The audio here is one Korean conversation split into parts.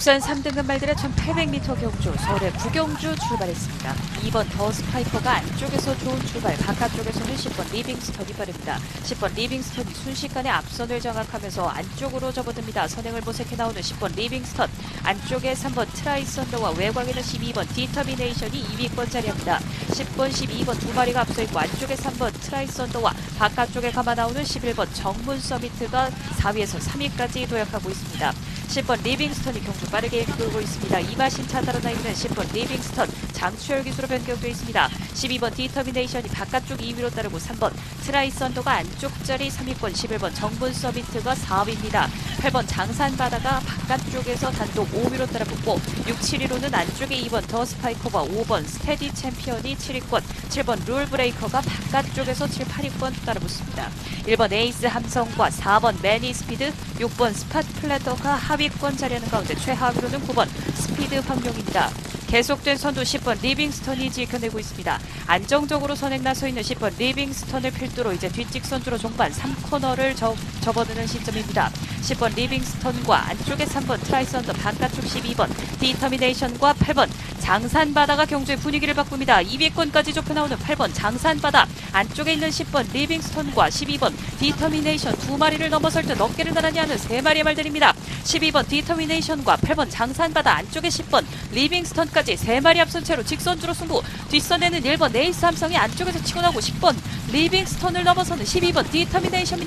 국산 3등급 말들의 1800m 경주 서울의 부경주 출발했습니다. 2번 더 스파이커가 안쪽에서 좋은 출발, 바깥쪽에서는 10번 리빙스턴이 빠릅니다. 10번 리빙스턴이 순식간에 앞선을 장악하면서 안쪽으로 접어듭니다. 선행을 모색해 나오는 10번 리빙스턴, 안쪽에 3번 트라이선더와 외곽에는 12번 디터미네이션이 2위권 자리합니다. 10번, 12번 두 마리가 앞서 있고 안쪽에 3번 트라이선더와 바깥쪽에 감아 나오는 11번 정문 서미트가 4위에서 3위까지 도약하고 있습니다. 10번 리빙스턴이 경주 빠르게 이끌고 있습니다. 이마신 차 따라나 있는 10번 리빙스턴 장추열 기수로 변경되어 있습니다. 12번 디터미네이션이 바깥쪽 2위로 따르고 3번 트라이선더가 안쪽 자리 3위권 11번 정문 서비트가 4위입니다. 8번 장산바다가 바깥쪽에서 단독 5위로 따라붙고 6, 7위로는 안쪽에 2번 더 스파이커와 5번 스테디 챔피언이 7위권 7번 룰 브레이커가 바깥쪽에서 7, 8위권 따라붙습니다. 1번 에이스 함성과 4번 매니 스피드 6번 스팟 플래터가 하위권 자리하는 가운데 최하위로는 9번 스피드 황룡입니다. 계속된 선두 10번 리빙스턴이 지켜내고 있습니다. 안정적으로 선행 나서 있는 10번 리빙스턴을 필두로 이제 뒷직 선두로 종반 3코너를 접, 접어드는 시점입니다. 10번 리빙스턴과 안쪽에 3번 트라이선더 바깥쪽 12번 디터미네이션과 8번 장산바다가 경주의 분위기를 바꿉니다. 2위권까지 좁혀 나오는 8번 장산바다 안쪽에 있는 10번 리빙스턴과 12번 디터미네이션 두 마리를 넘어설 듯 어깨를 나란히 하는 세 마리의 말들입니다. 12번 디터미네이션과 8번 장산바다 안쪽에 10번 리빙스턴까지 세 마리 앞선 채로 직선주로 승부 뒷선에는 1번 에이스 함성이 안쪽에서 치고 나오고 10번 리빙스턴을 넘어서는 12번 디터미네이션,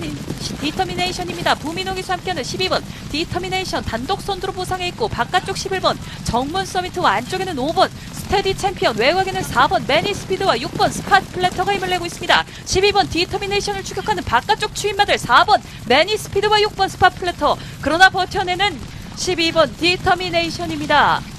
디터미네이션입니다. 부민호 기수 함께하는 12번 디터미네이션 단독 선두로 보상해 있고 바깥쪽 11번 정문 서미트와 안쪽에는 5번 스테디 챔피언 외곽에는 4번 매니 스피드와 6번 스팟 플래터가 힘을 내고 있습니다. 12번 디터미네이션을 추격하는 바깥쪽 추임마들 4번 매니 스피드와 6번 스팟 플래터 그러나 버텨내는 12번 디터미네이션입니다.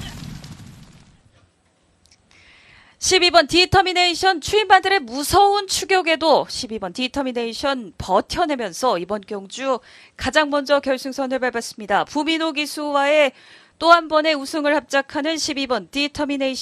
12번 디터미네이션 추임반들의 무서운 추격에도 12번 디터미네이션 버텨내면서 이번 경주 가장 먼저 결승선을 밟았습니다. 부민호 기수와의 또 한 번의 우승을 합작하는 12번 디터미네이션